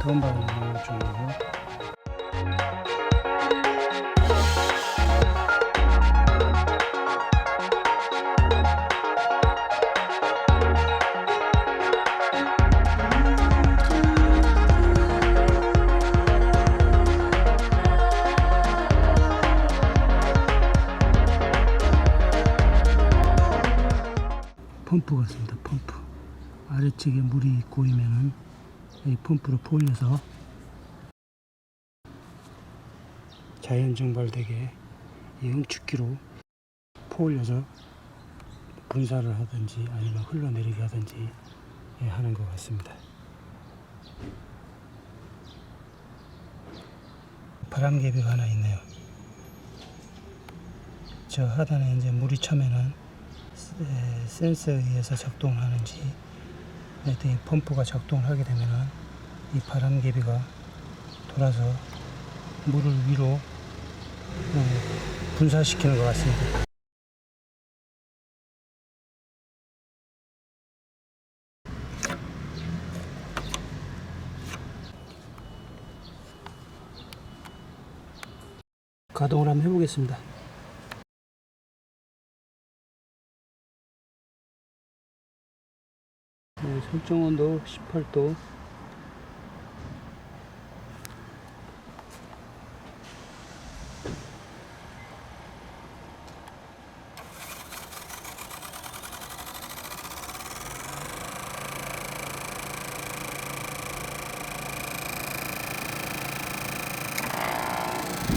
바람이 나오는 중이고 펌프 같습니다. 펌프. 아래쪽에 물이 고이면은 이 펌프로 포올려서 자연 증발되게 이 응축기로 포올려서 분사를 하든지 아니면 흘러내리게 하든지 예, 하는 것 같습니다. 바람개비가 하나 있네요. 저 하단에 이제 물이 차면은 에, 센서에 의해서 작동하는지 이 펌프가 작동을 하게 되면은 이 바람개비가 돌아서 물을 위로 어, 분사시키는 것 같습니다. 가동을 한번 해보겠습니다. 설정 온도 18도.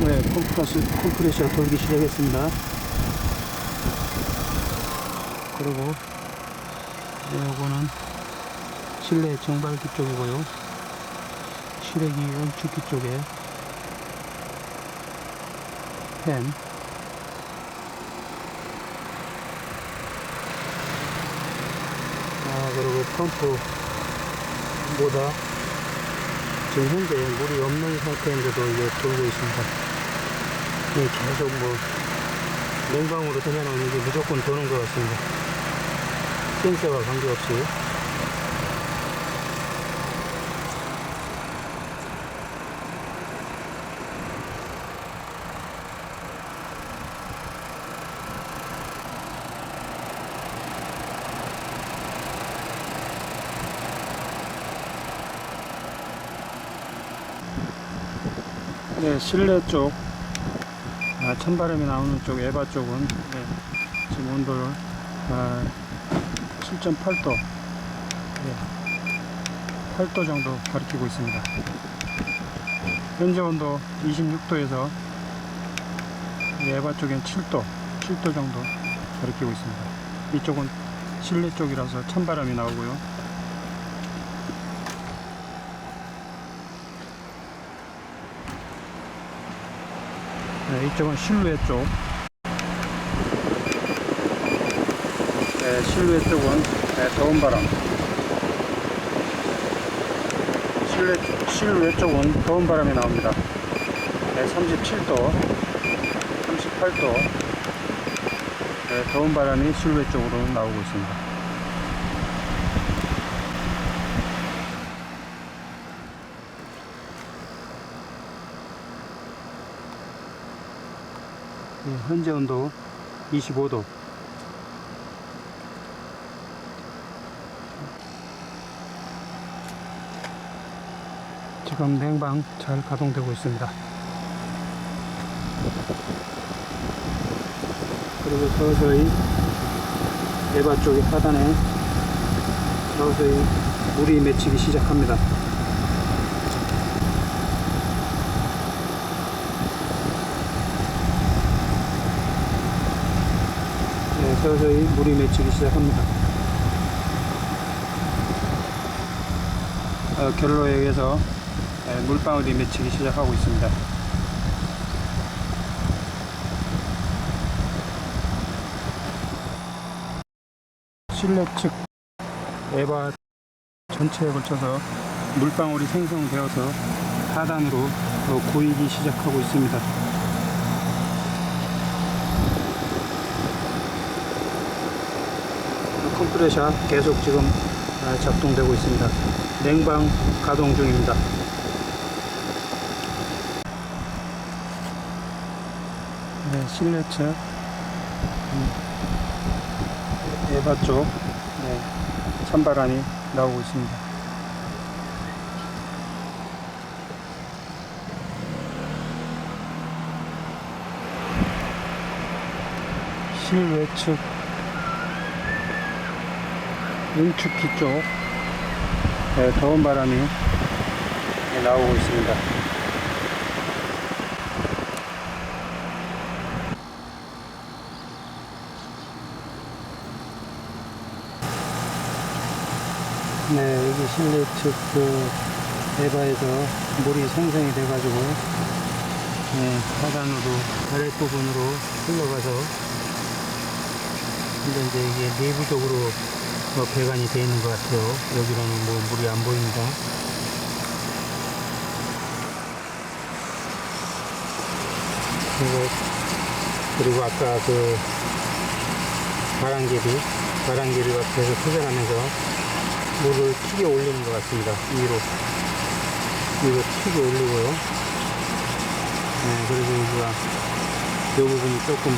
네, 컴프레셔, 컴프레셔 돌기 시작했습니다. 그리고 네, 요거는 실내 정발기 쪽이고요. 실외기 응축기 쪽에 팬. 아, 그리고 펌프보다 지금 현재 물이 없는 상태인데도 이게 돌고 있습니다. 이게 계속 뭐 냉방으로 되면은 이게 무조건 도는 것 같습니다. 센서와 관계없이. 네, 실내 쪽, 아, 찬바람이 나오는 쪽, 에바 쪽은 네, 지금 온도를 아, 7.8도, 네, 8도 정도 가리키고 있습니다. 현재 온도 26도에서 에바 쪽엔 7도, 7도 정도 가리키고 있습니다. 이쪽은 실내 쪽이라서 찬바람이 나오고요. 네, 이쪽은 실루엣 쪽. 네, 실루엣 쪽은 네, 더운 바람. 실루엣, 실루엣 쪽은 더운 바람이 나옵니다. 네, 37도, 38도. 네, 더운 바람이 실루엣 쪽으로 나오고 있습니다. 현재 온도 25도. 지금 냉방 잘 가동되고 있습니다. 그리고 서서히 에바 쪽의 하단에 서서히 물이 맺히기 시작합니다. 네, 서서히 물이 맺히기 시작합니다. 어, 결로에 의해서 네, 물방울이 맺히기 시작하고 있습니다. 실내 측 에바 전체에 걸쳐서 물방울이 생성되어서 하단으로 어, 고이기 시작하고 있습니다. 컴프레셔 계속 지금 아, 작동되고 있습니다. 냉방 가동 중입니다. 네, 실내 측 음, 에바 쪽 네, 찬바람이 나오고 있습니다. 실외 측 응축기 쪽 네, 더운 바람이 네, 나오고 있습니다. 네, 여기 실내 측그 에바에서 물이 생성이 돼가지고 네, 하단으로 아랫부분으로 흘러가서 근데 이제 이게 내부적으로 어, 배관이 되어 있는 것 같아요. 여기로는 뭐 물이 안 보입니다. 그리고, 그리고 아까 그 바람개비, 바람개비가 계속 회전하면서 물을 튀겨 올리는 것 같습니다. 위로. 위로 튀겨 올리고요. 네, 그래서 여기가, 이 부분이 조금,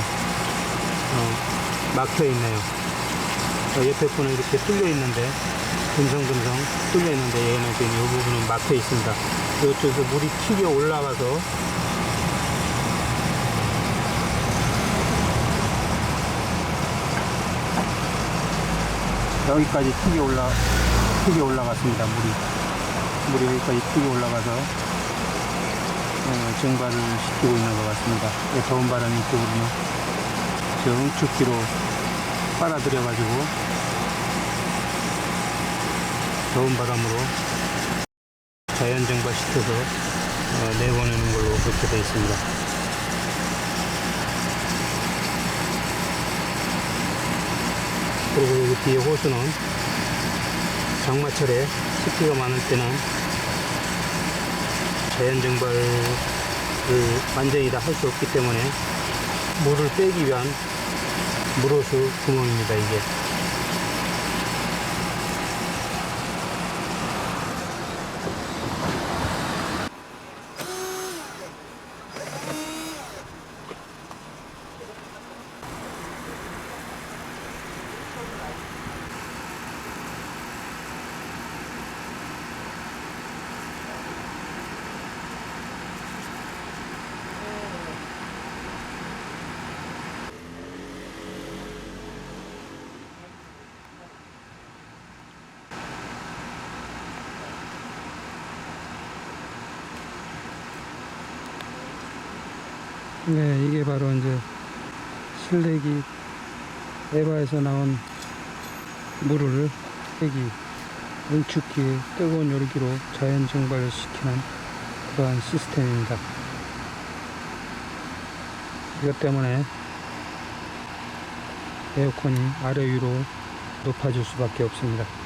어, 막혀 있네요. 어, 옆에 분은 이렇게 뚫려 있는데, 듬성듬성 뚫려 있는데, 얘는 지금 이 부분은 막혀 있습니다. 이쪽에서 물이 튀겨 올라가서, 여기까지 튀겨 올라, 튀겨 올라갔습니다, 물이. 물이 여기까지 튀겨 올라가서, 어, 증발을 시키고 있는 것 같습니다. 예, 더운 바람이 이쪽으로는 저 응축기로 빨아들여가지고 더운 바람으로 자연 증발시켜서 어, 내보내는 걸로 그렇게 되어 있습니다. 그리고 여기 뒤에 호수는 장마철에 습기가 많을 때는 자연 증발을 완전히 다 할 수 없기 때문에 물을 빼기 위한 물호수 구멍입니다, 이게. 네, 이게 바로 이제 실내기 에바에서 나온 물을 빼기 응축기 뜨거운 열기로 자연 증발시키는 그러한 시스템입니다. 이것 때문에 에어컨이 아래 위로 높아질 수밖에 없습니다.